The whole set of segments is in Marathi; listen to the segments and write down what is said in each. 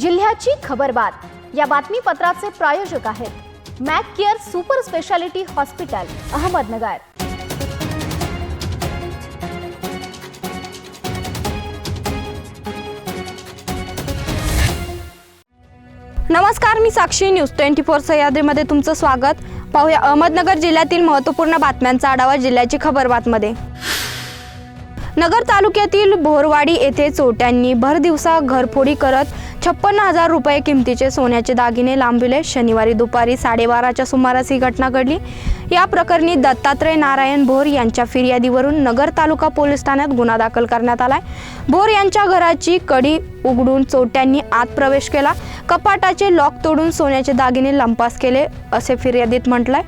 जिल्ह्याची खबरबात या बातमीपत्राचे प्रायोजक आहेत Mac care super speciality hospital Ahmednagar. नमस्कार मी साक्षी. न्यूज ट्वेंटी फोर सह्याद्रीमध्ये तुमचं स्वागत. पाहूया अहमदनगर जिल्ह्यातील महत्त्वपूर्ण बातम्यांचा आढावा जिल्ह्याची खबरबातमध्ये नगर तालुक्यातील भोरवाडी येथे चोरट्यांनी भरदिवसा घरफोडी करत छप्पन्न हजार रुपये किमतीचे सोन्याचे दागिने लांबविले. शनिवारी दुपारी साडेबाराच्या सुमारास ही घटना घडली. या प्रकरणी दत्तात्रय नारायण भोर यांच्या फिर्यादीवरून नगर तालुका पोलीस ठाण्यात गुन्हा दाखल करण्यात आलाय. भोर यांच्या घराची कडी उघडून चोरट्यांनी आत प्रवेश केला. कपाटाचे लॉक तोडून सोन्याचे दागिने लंपास केले असे फिर्यादीत म्हटलंय.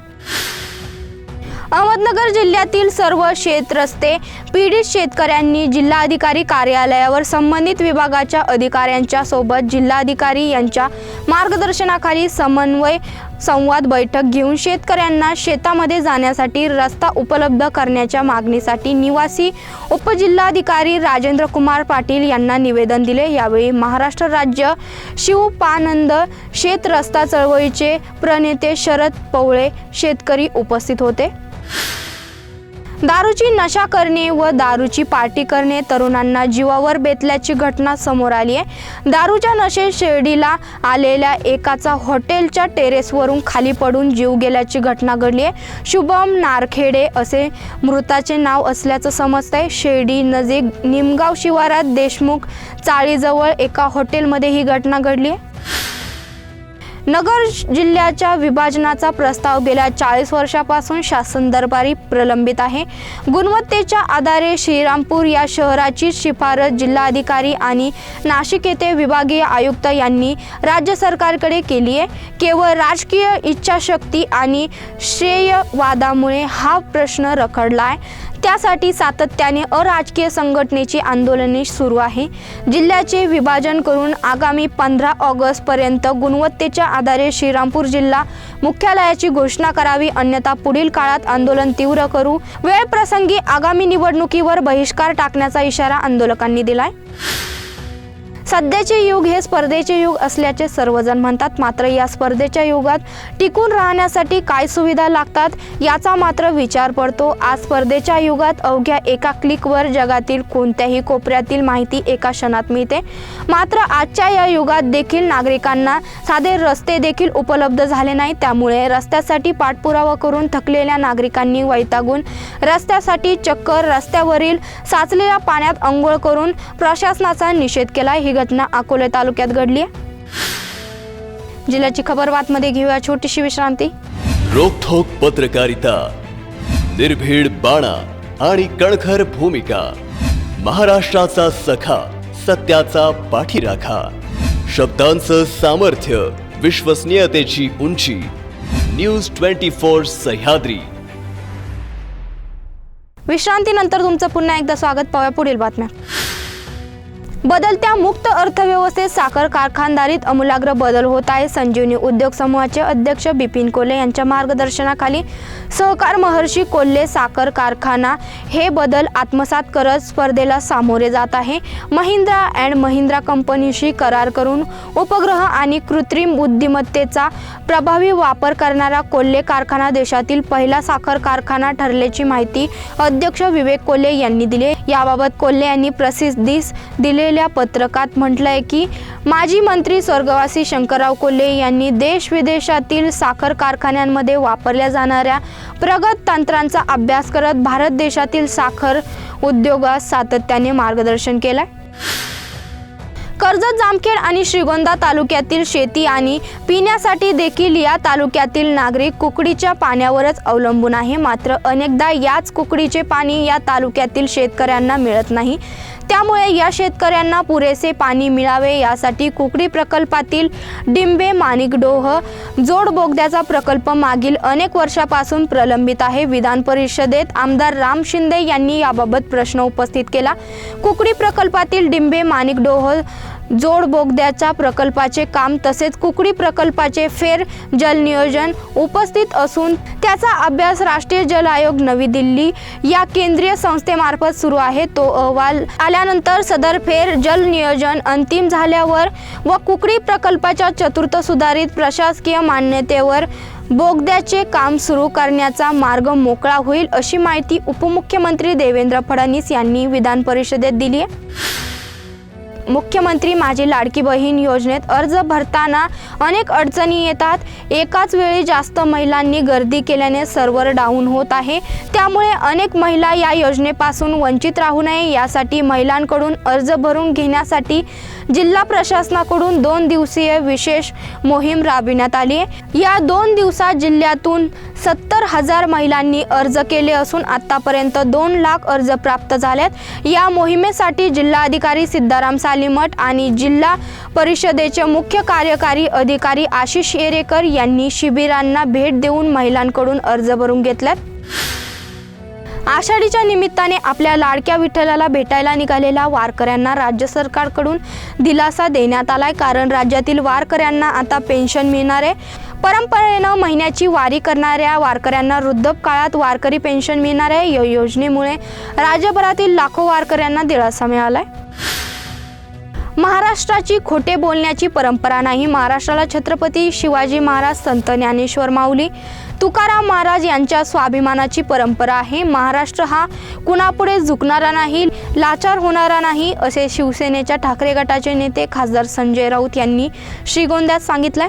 अहमदनगर जिल्ह्यातील सर्व शेत रस्ते पीडित शेतकऱ्यांनी जिल्हाधिकारी कार्यालयावर संबंधित विभागाच्या अधिकाऱ्यांच्या सोबत जिल्हाधिकारी यांच्या मार्गदर्शनाखाली समन्वय संवाद बैठक घेऊन शेतकऱ्यांना शेतामध्ये जाण्यासाठी रस्ता उपलब्ध करण्याच्या मागणीसाठी निवासी उपजिल्हाधिकारी राजेंद्र कुमार पाटील यांना निवेदन दिले. यावेळी महाराष्ट्र राज्य शिवपानंद शेत रस्ता चळवळीचे प्रणेते शरद पवळे शेतकरी उपस्थित होते. दारूची नशा करणे व दारूची पार्टी करणे तरुणांना जीवावर बेतल्याची घटना समोर आली आहे. दारूच्या नशेत शिर्डीला आलेल्या एकाचा हॉटेलच्या टेरेसवरून खाली पडून जीव गेल्याची घटना घडली आहे. शुभम नारखेडे असे मृताचे नाव असल्याचं समजतंय. शिर्डी नजीक निमगाव शिवारात देशमुख चाळीजवळ एका हॉटेलमध्ये ही घटना घडली आहे. नगर जिल्ह्याच्या विभाजनाचा प्रस्ताव गेल्या चाळीस वर्षापासून शासन दरबारी प्रलंबित आहे. गुणवत्तेच्या आधारे श्रीरामपूर या शहराची शिफारस जिल्हाधिकारी आणि नाशिक येथे विभागीय आयुक्त यांनी राज्य सरकारकडे केली आहे. केवळ राजकीय इच्छाशक्ती आणि श्रेयवादामुळे हा प्रश्न रखडला आहे. त्यासाठी सातत्याने अराजकीय संघटनेची आंदोलने सुरू आहे. जिल्ह्याचे विभाजन करून आगामी पंधरा ऑगस्टपर्यंत गुणवत्तेच्या आधारे श्रीरामपूर जिल्हा मुख्यालयाची घोषणा करावी. अन्यथा पुढील काळात आंदोलन तीव्र करू. वेळ प्रसंगी आगामी निवडणुकीवर बहिष्कार टाकण्याचा इशारा आंदोलकांनी दिलाय. सध्याचे युग हे स्पर्धेचे युग असल्याचे सर्वजण म्हणतात. मात्र या स्पर्धेच्या युगात टिकून राहण्यासाठी काय सुविधा लागतात याचा मात्र विचार पडतो. आज स्पर्धेच्या युगात अवघ्या एका क्लिकवर जगातील कोणत्याही कोपऱ्यातील माहिती एका क्षणात मिळते. मात्र आजच्या या युगात देखील नागरिकांना साधे रस्ते देखील उपलब्ध झाले नाही त्यामुळे रस्त्यासाठी पाठपुरावा करून थकलेल्या नागरिकांनी वैतागून रस्त्यासाठी चक्कर रस्त्यावरील साचलेल्या पाण्यात अंघोळ करून प्रशासनाचा निषेध केला ही घटना अकोले तालुक्यात घडली आहे. जिल्ह्याची खबर बातमध्ये घेऊया छोटीशी विश्रांती. रोखोक पत्रकारिता निर्भीड बाणा आणि कणखर भूमिका महाराष्ट्राचा सखा सत्याचा पाठीराखा शब्दांचं सामर्थ्य विश्वसनीयतेची उंची न्यूज ट्वेंटी फोर सह्याद्री. विश्रांतीनंतर तुमचं पुन्हा एकदा स्वागत पाहूया पुढील बातम्या. बदलत्या मुक्त अर्थव्यवस्थेत साखर कारखानदारीत अमूलाग्र बदल होत आहे. संजीवनी उद्योग समूहाचे अध्यक्ष बिपिन कोल्हे यांच्या मार्गदर्शनाखाली सहकार महर्षी कोल्हे साखर कारखाना हे बदल आत्मसात करत स्पर्धेला सामोरे जात आहे. महिंद्रा अँड महिंद्रा कंपनीशी करार करून उपग्रह आणि कृत्रिम बुद्धिमत्तेचा प्रभावी वापर करणारा कोल्हे कारखाना देशातील पहिला साखर कारखाना ठरल्याची माहिती अध्यक्ष विवेक कोल्हे यांनी दिली याबाबत कोल्हे यांनी प्रसिद्धीस दिले दिलेल्या पत्रकात म्हटलंय की माजी मंत्री स्वर्गवासी शंकरराव कोल्हे यांनी देश विदेशातील साखर कारखान्यांमध्ये वापरल्या जाणाऱ्या प्रगत तंत्रांचा अभ्यास करत भारत देशातील साखर उद्योगास सातत्याने मार्गदर्शन केलंय. कर्जत जामखेड आणि श्रीगोंदा तालुक्यातील शेती आणि पिण्यासाठी देखील या तालुक्यातील नागरिक कुकडीच्या पाण्यावरच अवलंबून आहे. मात्र अनेकदा याच कुकडीचे पाणी या तालुक्यातील शेतकऱ्यांना मिळत नाही. त्यामुळे या शेतकऱ्यांना पुरेसे पाणी मिळावे यासाठी कुकडी प्रकल्पातील डिंबे माणिकडोह जोड बोगद्याचा प्रकल्प मागील अनेक वर्षापासून प्रलंबित आहे. विधान परिषदेत आमदार राम शिंदे यांनी याबाबत प्रश्न उपस्थित केला. कुकडी प्रकल्पातील डिंबे माणिकडोह जोड बोगद्याच्या प्रकल्पाचे काम तसेच कुकडी प्रकल्पाचे फेर जल नियोजन उपस्थित असून त्याचा अभ्यास राष्ट्रीय जल आयोग नवी दिल्ली या केंद्रीय संस्थेमार्फत सुरू आहे. तो अहवाल आल्यानंतर सदर फेर जल नियोजन अंतिम झाल्यावर व कुकडी प्रकल्पाच्या चतुर्थ सुधारित प्रशासकीय मान्यतेवर बोगद्याचे काम सुरू करण्याचा मार्ग मोकळा होईल अशी माहिती उपमुख्यमंत्री देवेंद्र फडणवीस यांनी विधान परिषदेत दिली आहे. मुख्यमंत्री माझी लाडकी बहीण योजनेत अर्ज भरताना अनेक अडचणी येतात. एकाच वेळी जास्त महिलांनी गर्दी केल्याने सर्व्हर डाऊन होत आहे. त्यामुळे अनेक महिला या योजनेपासून वंचित राहू नये यासाठी महिलांकडून अर्ज भरून घेण्यासाठी जिल्हा प्रशासनाकडून दोन दिवसीय विशेष मोहीम राबविण्यात आली या दोन दिवसात जिल्ह्यातून सत्तर हजार महिलांनी अर्ज केले असून आतापर्यंत दोन लाख अर्ज प्राप्त झालेत. या मोहिमेसाठी जिल्हाधिकारी सिद्धाराम सालीमठ आणि जिल्हा परिषदेचे मुख्य कार्यकारी अधिकारी आशिष येरेकर यांनी शिबिरांना भेट देऊन महिलांकडून अर्ज भरून घेतल्यात आषाढीच्या निमित्ताने आपल्या लाडक्या विठ्ठलाला भेटायला निघालेल्या वारकऱ्यांना राज्य सरकारकडून दिलासा देण्यात आलाय. कारण राज्यातील वारकऱ्यांना आता पेन्शन मिळणार आहे. परंपरेनं महिन्याची वारी करणाऱ्या वारकऱ्यांना वृद्धकाळात वारकरी पेन्शन मिळणार आहे या योजनेमुळे राज्यभरातील लाखो वारकऱ्यांना दिलासा आहे महाराष्ट्राची खोटे बोलण्याची परंपरा नाही. महाराष्ट्राला छत्रपती शिवाजी महाराज संत ज्ञानेश्वर माऊली तुकाराम महाराज यांच्या स्वाभिमानाची परंपरा आहे. महाराष्ट्र हा कुणापुढे झुकणारा नाही लाचार होणारा नाही असे शिवसेनेच्या ठाकरे गटाचे नेते खासदार संजय राऊत यांनी श्रीगोंद्यात सांगितलंय.